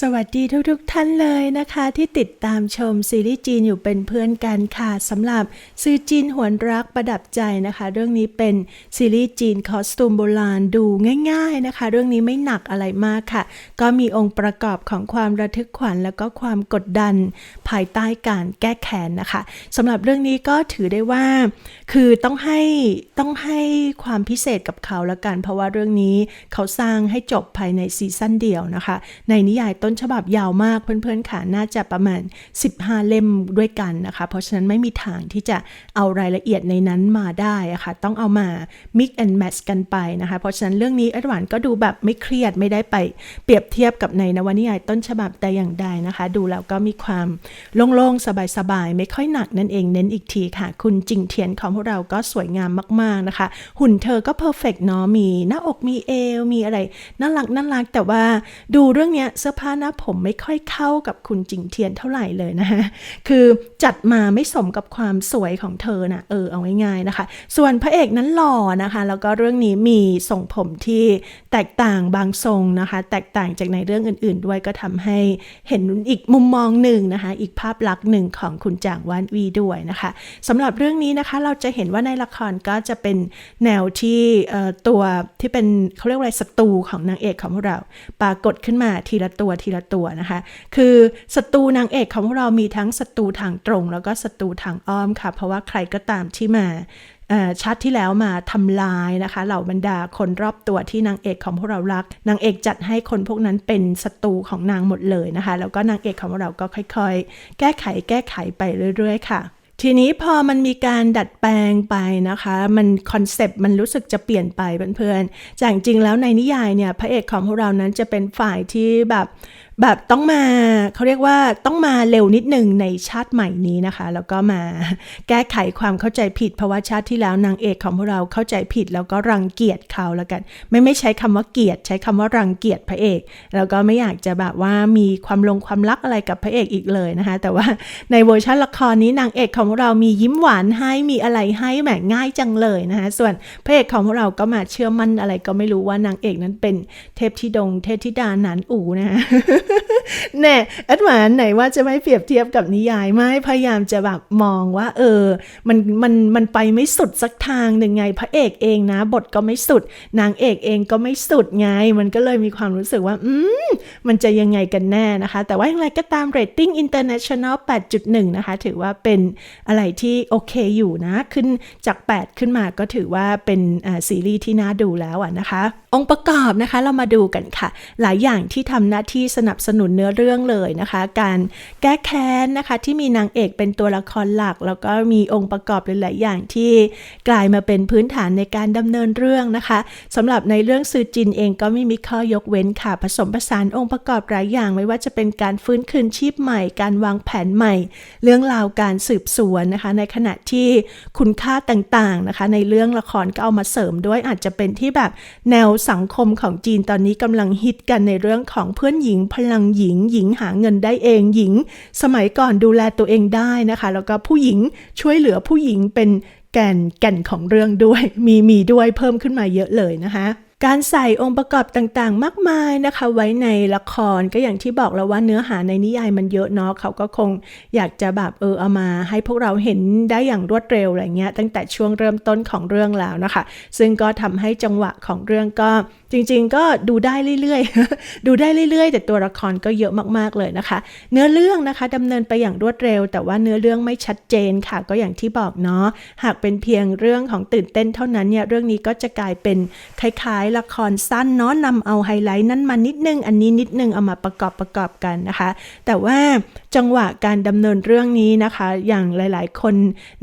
สวัสดีทุกๆทท่านเลยนะคะ ที่ติดตามชมซีรีส์จีนอยู่เป็นเพื่อนกันค่ะสำหรับซื้อจีนหวนรักประดับใจนะคะ เรื่องนี้เป็นซีรีส์จีนคอสตูมโบราณดูง่าย ๆนะคะ เรื่องนี้ไม่หนักอะไรมากค่ะ ก็มีองค์ประกอบของความระทึกขวัญแล้วก็ความกดดัน ภายใต้การแก้แค้นนะคะสำหรับเรื่องนี้ก็ถือได้ว่า คือต้องให้ต้องให้ความพิเศษกับเขาละกัน เพราะว่าเรื่องนี้เขาสร้างให้จบภายในซีซั่นเดียวนะคะ ในนิยายต้นฉบับยาวมากเพื่อนๆค่ะ น่าจะประมาณ 15 เล่มด้วยกันนะคะ เพราะฉะนั้นไม่มีทางที่จะเอารายละเอียดในนั้นมาได้ะคะ่ะ ต้องเอามา mix and match กันไปนะคะ เพราะฉะนั้นเรื่องนี้อดหวานก็ดูแบบไม่เครียดไม่ได้ไปเปรียบเทียบกับในนวนิยายต้นฉบับแต่อย่างใดนะคะ ดูแล้วก็มีความโล่งๆ สบายๆ ไม่ค่อยหนักนั่นเองเน้นอีกทีค่ะ คุณจิงเทียนของพวกเราก็สวยงามมากๆนะคะ หุ่นเธอก็เพอร์เฟกเนาะมีหน้าอกมีเอวมีอะไรน่ารักน่ารักแต่ว่าดูเรื่องเนี้ยเสื้อผ้าน้าผมไม่ค่อยเข้ากับคุณจิงเทียนเท่าไหร่เลยนะคะคือจัดมาไม่สมกับความสวยของเธอนะเออเอาง่ายๆนะคะ ส่วนพระเอกนั้นหล่อนะคะ แล้วก็เรื่องนี้มีทรงผมที่แตกต่างบางทรงนะคะ แตกต่างจากในเรื่องอื่น ๆ ด้วยก็ทำให้เห็นอีกมุมมองหนึ่งนะคะ อีกภาพลักษณ์หนึ่งของคุณจางวานวีด้วยนะคะสำหรับเรื่องนี้นะคะเราจะเห็นว่าในละครก็จะเป็นแนวที่ตัวที่เป็นเขาเรียกว่าอะไรศัตรูของนางเอกของพวกเรา ปรากฏขึ้นมาทีละตัวทีละตัวนะคะ คือศัตรูนางเอกของพวกเรามีทั้งศัตรูทางตรง แล้วก็ศัตรูทางอ้อมค่ะ เพราะว่าใครก็ตามที่มาชัดที่แล้วมาทำลายนะคะเหล่าบรรดาคนรอบตัวที่นางเอกของพวกเรารักนางเอกจัดให้คนพวกนั้นเป็นศัตรูของนางหมดเลยนะคะ แล้วก็นางเอกของพวกเราก็ค่อยๆ แก้ไขแก้ไขไปเรื่อย ๆ ค่ะ ทีนี้พอมันมีการดัดแปลงไปนะคะ มันคอนเซปต์มันรู้สึกจะเปลี่ยนไปเพื่อนๆจากจริงแล้วในนิยายเนี่ยพระเอกของพวกเรานั้นจะเป็นฝ่ายที่แบบ แบบต้องมาเขาเรียกว่าต้องมาเร็วนิดหนึ่งในชาติใหม่นี้นะคะ แล้วก็มาแก้ไขความเข้าใจผิดเพราะว่าชาติที่แล้วนางเอกของพวกเราเข้าใจผิด แล้วก็รังเกียจเขาแล้วกัน ไม่ไม่ใช้คำว่าเกียด ใช้คำว่ารังเกียจพระเอก แล้วก็ไม่อยากจะแบบว่ามีความลงความรักอะไรกับพระเอกอีกเลยนะคะ แต่ว่าในเวอร์ชันละครนี้นางเอกของพวกเรามียิ้มหวานให้มีอะไรให้แหมง่ายจังเลยนะคะส่วนพระเอกของพวกเราก็มาเชื่อมั่นอะไรก็ไม่รู้ว่านางเอกนั้นเป็นเทพธิดงเทพธิดานันอูนะคะแน่แอดวานไหนว่าจะไม่เปรียบเทียบกับนิยายไม่พยายามจะแบบมองว่า เออ มันมันมันไปไม่สุดสักทางหนึ่งไงพระเอกเองนะ บทก็ไม่สุด นางเอกเองก็ไม่สุดไง มันก็เลยมีความรู้สึกว่า อืม มันจะยังไงกันแน่นะคะ แต่ว่าอย่างไรก็ตามเรตติ้ง international 8.1 นะคะ ถือว่าเป็นอะไรที่โอเคอยู่นะ ขึ้นจาก 8 ขึ้นมาก็ถือว่าเป็นซีรีส์ที่น่าดูแล้วนะคะ องค์ประกอบนะคะเรามาดูกันค่ะ หลายอย่างที่ทำหน้าที่สนับสนุนเนื้อเรื่องเลยนะคะ การแก้แค้นนะคะที่มีนางเอกเป็นตัวละครหลัก แล้วก็มีองค์ประกอบหลายๆอย่างที่กลายมาเป็นพื้นฐานในการดำเนินเรื่องนะคะสำหรับในเรื่องซือจินเองก็ไม่มีข้อยกเว้นค่ะ ผสมผสานองค์ประกอบหลายอย่างไม่ว่าจะเป็นการฟื้นคืนชีพใหม่ การวางแผนใหม่ เรื่องราวการสืบสวนนะคะ ในขณะที่คุณค่าต่างๆนะคะ ในเรื่องละครก็เอามาเสริมด้วยอาจจะเป็นที่แบบแนวสังคมของจีนตอนนี้กำลังฮิตกันในเรื่องของเพื่อนหญิง พลังหญิง หญิงหาเงินได้เองหญิง สมัยก่อนดูแลตัวเองได้นะคะ แล้วก็ผู้หญิงช่วยเหลือผู้หญิงเป็นแก่นแก่นของเรื่องด้วย มีมีด้วยเพิ่มขึ้นมาเยอะเลยนะคะ การใส่องค์ประกอบต่างๆ มากมายนะคะ ไว้ในละครก็อย่างที่บอกแล้วว่าเนื้อหาในนิยายมันเยอะเนาะเขาก็คงอยากจะแบบเออเอามาให้พวกเราเห็นได้อย่างรวดเร็วอะไรเงี้ยตั้งแต่ช่วงเริ่มต้นของเรื่องแล้วนะคะ ซึ่งก็ทำให้จังหวะของเรื่องก็จริงๆ ก็ดูได้เรื่อยๆ ดูได้เรื่อยๆ แต่ตัวละครก็เยอะมากๆเลยนะคะ เนื้อเรื่องนะคะดำเนินไปอย่างรวดเร็ว แต่ว่าเนื้อเรื่องไม่ชัดเจนค่ะ ก็อย่างที่บอกเนาะหากเป็นเพียงเรื่องของตื่นเต้นเท่านั้นเนี่ยเรื่องนี้ก็จะกลายเป็นคล้ายๆละครสั้นเนาะนำเอาไฮไลท์นั้นมานิดนึง อันนี้นิดนึงเอามาประกอบประกอบกันนะคะ แต่ว่า จังหวะการดำเนินเรื่องนี้นะคะ อย่างหลายๆ คน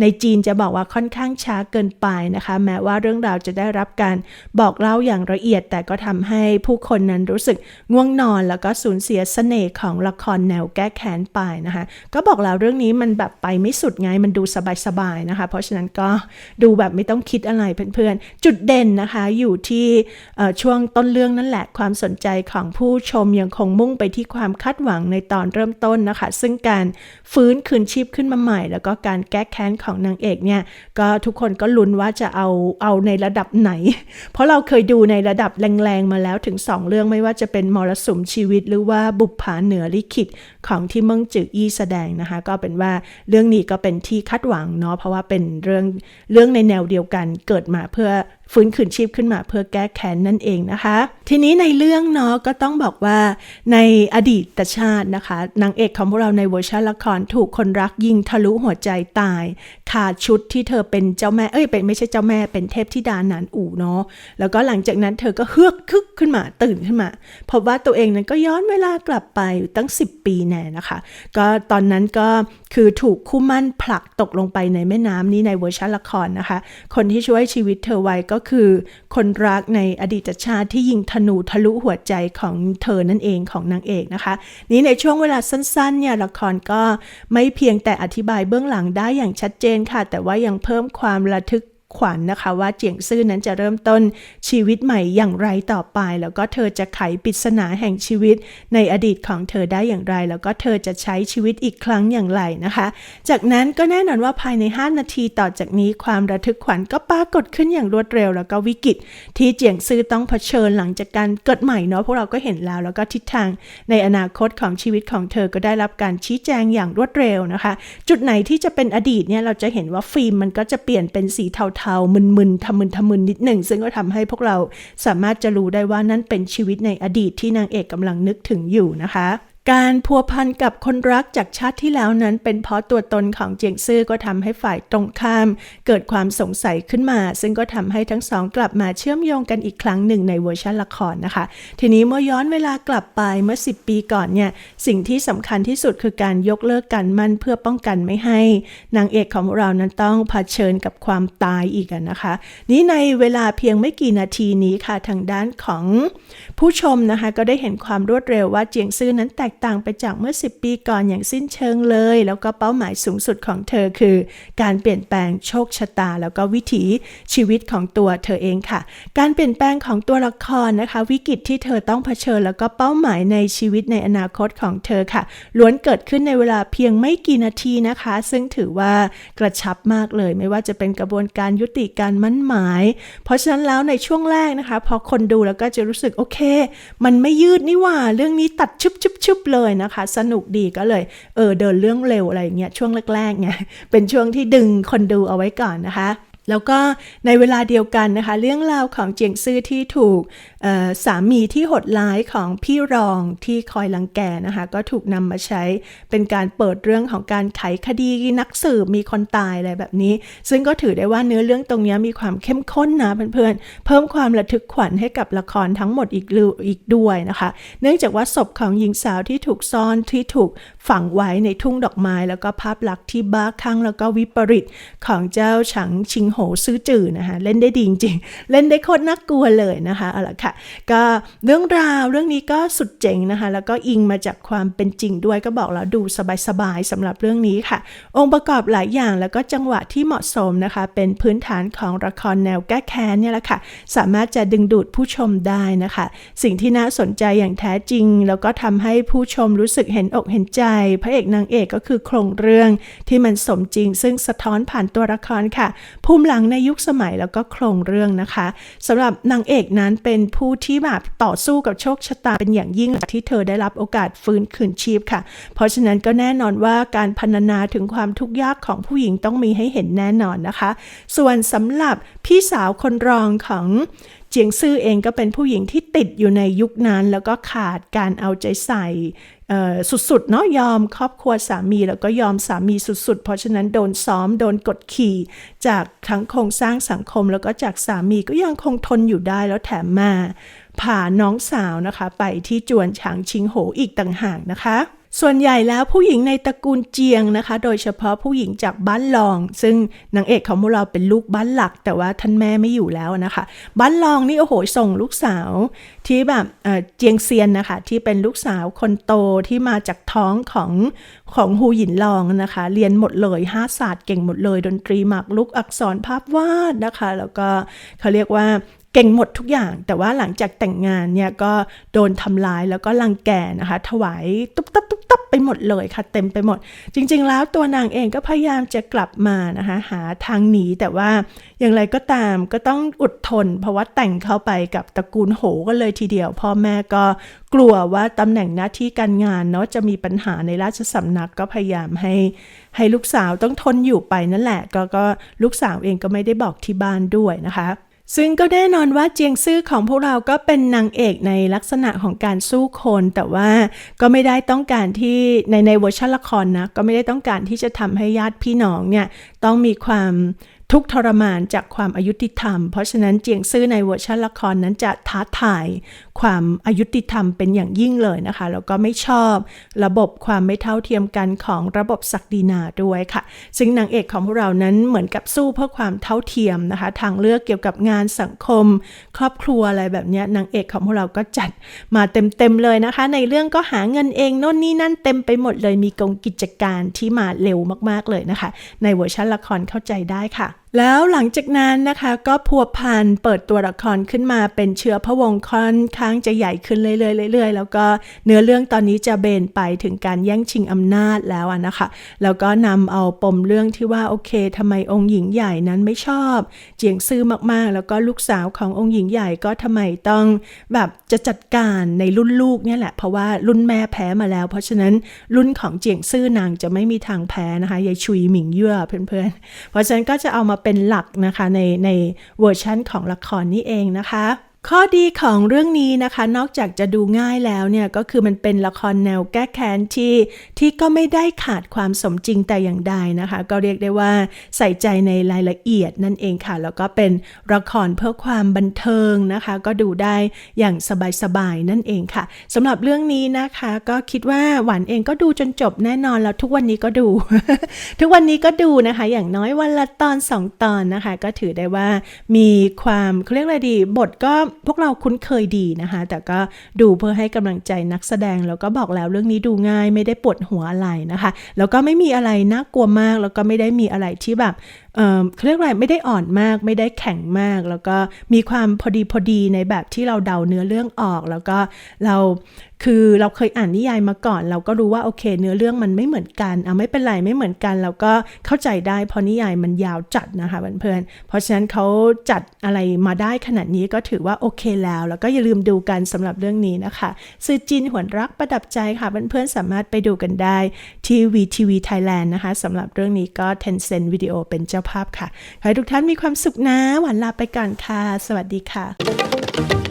ในจีนจะบอกว่าค่อนข้างช้าเกินไปนะคะ แม้ว่าเรื่องราวจะได้รับการบอกเล่าอย่างละเอียด แต่ก็ทำให้ผู้คนนั้นรู้สึกง่วงนอน แล้วก็สูญเสียสเสน่ห์ของละครแนวแก้แค้นไปนะคะ ก็บอกแล้วเรื่องนี้มันแบบไปไม่สุดไงมันดูสบายๆนะคะ เพราะฉะนั้นก็ดูแบบไม่ต้องคิดอะไรเพื่อนๆ จุดเด่นนะคะอยู่ที่ช่วงต้นเรื่องนั่นแหละความสนใจของผู้ชมยังคงมุ่งไปที่ความคาดหวังในตอนเริ่มต้นนะคะซึ่งการฟื้นคืนชีพขึ้นมาใหม่ แล้วก็การแก้แค้นของนางเอกเนี่ยก็ทุกคนก็ลุ้นว่าจะเอาเอาในระดับไหน เพราะเราเคยดูในระดับแรงๆมาแล้วถึง 2 เรื่องไม่ว่าจะเป็นมรสุมชีวิต หรือว่าบุปผาเหนือลิขิตของที่เมิงจืออี้แสดงนะคะ ก็เป็นว่าเรื่องนี้ก็เป็นที่คาดหวังเนาะเพราะว่าเป็นเรื่องเรื่องในแนวเดียวกันเกิดมาเพื่อฟื้นคืนชีพขึ้นมาเพื่อแก้แค้นนั่นเองนะคะ ทีนี้ในเรื่องเนาะก็ต้องบอกว่าในอดีตชาตินะคะนางเอกของพวกเราในเวอร์ชันละครถูกคนรักยิงทะลุหัวใจตายขาดชุดที่เธอเป็นเจ้าแม่เอ้ยเป็นไม่ใช่เจ้าแม่เป็นเทพธิดานานอู่เนาะแล้วก็หลังจากนั้นเธอก็เฮือกคึกขึ้นมาตื่นขึ้นมาเพราะว่าตัวเองนั้นก็ย้อนเวลากลับไปตั้ง 10 ปีแน่นะคะ ก็ตอนนั้นก็คือถูกคู่มั่นผลักตกลงไปในแม่น้ำนี้ในเวอร์ชันละครนะคะ คนที่ช่วยชีวิตเธอไว้ก็คือคนรักในอดีตชาติที่ยิงธนูทะลุหัวใจของเธอนั่นเองของนางเอกนะคะ นี้ในช่วงเวลาสั้นๆเนี่ยละครก็ไม่เพียงแต่อธิบายเบื้องหลังได้อย่างชัดเจนค่ะ แต่ว่ายังเพิ่มความระทึก ขวัญนนะคะว่าเจียงซื่อนั้นจะเริ่มต้นชีวิตใหม่อย่างไรต่อไป แล้วก็เธอจะไขปริศนาแห่งชีวิต ในอดีตของเธอได้อย่างไร แล้วก็เธอจะใช้ชีวิตอีกครั้งอย่างไรนะคะ จากนั้นก็แน่นอนว่าภายใน 5 นาทีต่อจากนี้ความระทึกขวัญก็ปรากฏขึ้นอย่างรวดเร็ว แล้วก็วิกฤต ที่เจียงซื่อต้องเผชิญหลังจากการเกิดใหม่เนาะพวกเราก็เห็นแล้ว แล้วก็ทิศทางในอนาคตของชีวิตของเธอก็ได้รับการชี้แจงอย่างรวดเร็วนะคะ จุดไหนที่จะเป็นอดีตเนี่ยเราจะเห็นว่าฟิล์มมันก็จะเปลี่ยนเป็นสีเทาเทาๆมึนๆทำมึนทำมึนนิดหนึ่ง ซึ่งก็ทำให้พวกเราสามารถจะรู้ได้ว่านั่นเป็นชีวิตในอดีตที่นางเอกกำลังนึกถึงอยู่นะคะ การพัวพันกับคนรักจากชาติที่แล้วนั้น เป็นเพราะตัวตนของเจียงซื่อก็ทำให้ฝ่ายตรงข้าม เกิดความสงสัยขึ้นมา ซึ่งก็ทำให้ทั้งสองกลับมาเชื่อมโยงกันอีกครั้งหนึ่งในเวอร์ชันละครนะคะ ทีนี้เมื่อย้อนเวลากลับไปเมื่อ 10 ปีก่อนเนี่ยสิ่งที่สำคัญที่สุดคือการยกเลิกการมั่นเพื่อป้องกันไม่ให้ นางเอกของเรานั้นต้องเผชิญกับความตายอีกนะคะ นี้ในเวลาเพียงไม่กี่นาทีนี้ค่ะทางด้านของผู้ชมนะคะก็ได้เห็นความรวดเร็วว่าเจียงซื่อนั้นแตกต่างไปจากเมื่อ 10 ปีก่อนอย่างสิ้นเชิงเลย แล้วก็เป้าหมายสูงสุดของเธอคือ การเปลี่ยนแปลงโชคชะตา แล้วก็วิถีชีวิตของตัวเธอเองค่ะ การเปลี่ยนแปลงของตัวละครนะคะ วิกฤตที่เธอต้องเผชิญ แล้วก็เป้าหมายในชีวิตในอนาคตของเธอค่ะ ล้วนเกิดขึ้นในเวลาเพียงไม่กี่นาทีนะคะ ซึ่งถือว่ากระชับมากเลย ไม่ว่าจะเป็นกระบวนการยุติการมั่นหมาย เพราะฉะนั้นแล้วในช่วงแรกนะคะ พอคนดูแล้วก็จะรู้สึกโอเค มันไม่ยืดนี่หว่าเรื่องนี้ตัดชุบชุบชุบเลยนะคะ สนุกดีก็เลยเออเดินเรื่องเร็วอะไรอย่างเงี้ยช่วงแรกๆไงเป็นช่วงที่ดึงคนดูเอาไว้ก่อนนะคะ แล้วก็ในเวลาเดียวกันนะคะ เรื่องราวของเจียงซื่อที่ถูกสามีที่โหดร้ายของพี่รองที่คอยลังแกนะคะ ก็ถูกนำมาใช้เป็นการเปิดเรื่องของการไขคดีนักสืบมีคนตายอะไรแบบนี้ ซึ่งก็ถือได้ว่าเนื้อเรื่องตรงนี้มีความเข้มข้นนะเพื่อนๆเพิ่มความระทึกขวัญให้กับละครทั้งหมดอีกอีกด้วยนะคะ เนื่องจากว่าศพของหญิงสาวที่ถูกซ่อนที่ถูกฝังไว้ในทุ่งดอกไม้ แล้วก็ภาพลักษณ์ที่บ้าคลั่งแล้วก็วิปริตของเจ้าฉังชิงโหซื้อจื่อนะคะเล่นได้ดีจริงๆ เล่นได้โคตรน่ากลัวเลยนะคะเอาละค่ะก็เรื่องราวเรื่องนี้ก็สุดเจ๋งนะคะ แล้วก็อิงมาจากความเป็นจริงด้วยก็บอกแล้วดูสบายๆสำหรับเรื่องนี้ค่ะ องค์ประกอบหลายอย่างแล้วก็จังหวะที่เหมาะสมนะคะ เป็นพื้นฐานของละครแนวแก้แค้นเนี่ยแหละค่ะ สามารถจะดึงดูดผู้ชมได้นะคะ สิ่งที่น่าสนใจอย่างแท้จริง แล้วก็ทำให้ผู้ชมรู้สึกเห็นอกเห็นใจ พระเอกนางเอกก็คือโครงเรื่องที่มันสมจริง ซึ่งสะท้อนผ่านตัวละครค่ะภูมิหลังในยุคสมัยแล้วก็โครงเรื่องนะคะสำหรับนางเอกนั้นเป็นผู้ที่แบบต่อสู้กับโชคชะตาเป็นอย่างยิ่งหลังที่เธอได้รับโอกาสฟื้นคืนชีพค่ะ เพราะฉะนั้นก็แน่นอนว่าการพรรณนาถึงความทุกข์ยากของผู้หญิงต้องมีให้เห็นแน่นอนนะคะ ส่วนสำหรับพี่สาวคนรองของเจียงซื่อเองก็เป็นผู้หญิงที่ติดอยู่ในยุคนั้น แล้วก็ขาดการเอาใจใส่ สุดๆเนาะยอมครอบครัวสามีแล้วก็ยอมสามีสุดๆ เพราะฉะนั้นโดนซ้อมโดนกดขี่จากทั้งโครงสร้างสังคมแล้วก็จากสามีก็ยังคงทนอยู่ได้แล้วแถมมาผ่าน้องสาวนะคะ ไปที่จวนฉางชิงโหอีกต่างหากนะคะ ส่วนใหญ่แล้วผู้หญิงในตระกูลเจียงนะคะ โดยเฉพาะผู้หญิงจากบ้านรอง ซึ่งนางเอกของพวกเราเป็นลูกบ้านหลัก แต่ว่าท่านแม่ไม่อยู่แล้วนะคะ บ้านรองนี่โอ้โหส่งลูกสาว ที่แบบเจียงเซียนนะคะ ที่เป็นลูกสาวคนโตที่มาจากท้องของของฮูหยินลองนะคะ เรียนหมดเลยห้าศาสตร์เก่งหมดเลย ดนตรีหมากลุกอักษรภาพวาดนะคะ แล้วก็เขาเรียกว่า เก่งหมดทุกอย่าง แต่ว่าหลังจากแต่งงานเนี่ยก็โดนทำร้ายแล้วก็รังแกนะคะ ถวายตุ๊บตับตุ๊บตับไปหมดเลยค่ะ เต็มไปหมด จริง ๆ แล้วตัวนางเองก็พยายามจะกลับมานะคะ หาทางหนีแต่ว่าอย่างไรก็ตามก็ต้องอดทน เพราะว่าแต่งเข้าไปกับตระกูลโหกันเลยทีเดียว พ่อแม่ก็กลัวว่าตำแหน่งหน้าที่การงานเนาะจะมีปัญหาในราชสำนักก็พยายามให้ให้ลูกสาวต้องทนอยู่ไปนั่นแหละ ก็ก็ลูกสาวเองก็ไม่ได้บอกที่บ้านด้วยนะคะ ซึ่งก็แน่นอนว่าเจียงซื่อของพวกเราก็เป็นนางเอกในลักษณะของการสู้คน แต่ว่าก็ไม่ได้ต้องการที่ในในเวอร์ชันละครนะก็ไม่ได้ต้องการที่จะทำให้ญาติพี่น้องเนี่ยต้องมีความ ทุกทรมานจากความอายุติธรรม เพราะฉะนั้นเจียงซื่อในเวอร์ชันละครนั้นจะท้าทายความอายุติธรรมเป็นอย่างยิ่งเลยนะคะ แล้วก็ไม่ชอบระบบความไม่เท่าเทียมกันของระบบศักดินาด้วยค่ะ ซึ่งนางเอกของพวกเรานั้นเหมือนกับสู้เพื่อความเท่าเทียมนะคะ ทางเลือกเกี่ยวกับงานสังคม ครอบครัวอะไรแบบนี้นางเอกของพวกเราก็จัดมาเต็มๆเลยนะคะ ในเรื่องก็หาเงินเองโน่นนี่นั่นเต็มไปหมดเลยมีกองกิจการที่มาเร็วมากๆเลยนะคะ ในเวอร์ชันละครเข้าใจได้ค่ะ แล้วหลังจากนั้นนะคะก็พัวพันเปิดตัวละครขึ้นมาเป็นเชื้อพระวงศ์ค่อนข้างจะใหญ่ขึ้นเรื่อยๆเรื่อยๆ แล้วก็เนื้อเรื่องตอนนี้จะเบนไปถึงการแย่งชิงอำนาจแล้วนะคะ แล้วก็นำเอาปมเรื่องที่ว่าโอเคทำไมองค์หญิงใหญ่นั้นไม่ชอบ เจียงซื่อมากๆ แล้วก็ลูกสาวขององค์หญิงใหญ่ก็ทำไมต้องแบบจะจัดการในรุ่นลูกเนี่ยแหละ เพราะว่ารุ่นแม่แพ้มาแล้ว เพราะฉะนั้นรุ่นของเจียงซื่อนางจะไม่มีทางแพ้นะคะยายชุยหมิงเย่อเพื่อนๆ เพราะฉะนั้นก็จะเอามาเป็นหลักนะคะในในเวอร์ชั่นของละครนี่เองนะคะ ข้อดีของเรื่องนี้นะคะ นอกจากจะดูง่ายแล้วเนี่ยก็คือมันเป็นละครแนวแก้แค้นที่ที่ก็ไม่ได้ขาดความสมจริงแต่อย่างใดนะคะ ก็เรียกได้ว่าใส่ใจในรายละเอียดนั่นเองค่ะ แล้วก็เป็นละครเพื่อความบันเทิงนะคะ ก็ดูได้อย่างสบายๆนั่นเองค่ะสำหรับเรื่องนี้นะคะ ก็คิดว่าหวานเองก็ดูจนจบแน่นอนแล้วทุกวันนี้ก็ดู ทุกวันนี้ก็ดูนะคะ อย่างน้อยวันละตอนสองตอนนะคะ ก็ถือได้ว่ามีความเขาเรียกอะไรดีบทก็พวกเราคุ้นเคยดีนะคะ แต่ก็ดูเพื่อให้กำลังใจนักแสดงแล้วก็บอกแล้วเรื่องนี้ดูง่ายไม่ได้ปวดหัวอะไรนะคะ แล้วก็ไม่มีอะไรน่ากลัวมาก แล้วก็ไม่ได้มีอะไรที่แบบ เขาเรียกอะไรไม่ได้อ่อนมากไม่ได้แข็งมาก แล้วก็มีความพอดีพอดีในแบบที่เราเดาเนื้อเรื่องออก แล้วก็เราคือเราเคยอ่านนิยายมาก่อน เราก็รู้ว่าโอเค เนื้อเรื่องมันไม่เหมือนกันเอะไม่เป็นไรไม่เหมือนกัน เราก็เข้าใจได้เพราะนิยายมันยาวจัดนะคะเพื่อนๆเพราะฉะนั้นเขาจัดอะไรมาได้ขนาดนี้ก็ถือว่าโอเคแล้ว แล้วก็อย่าลืมดูกันสำหรับเรื่องนี้นะคะซื้อจีนหวนรักประดับใจค่ะเพื่อนๆสามารถไปดูกันได้ที่ VTV Thailand นะคะสำหรับเรื่องนี้ก็ Tencent Video เป็นเจ้าภาพค่ะ ขอให้ทุกท่านมีความสุขนะ หวานลาไปก่อนค่ะ สวัสดีค่ะ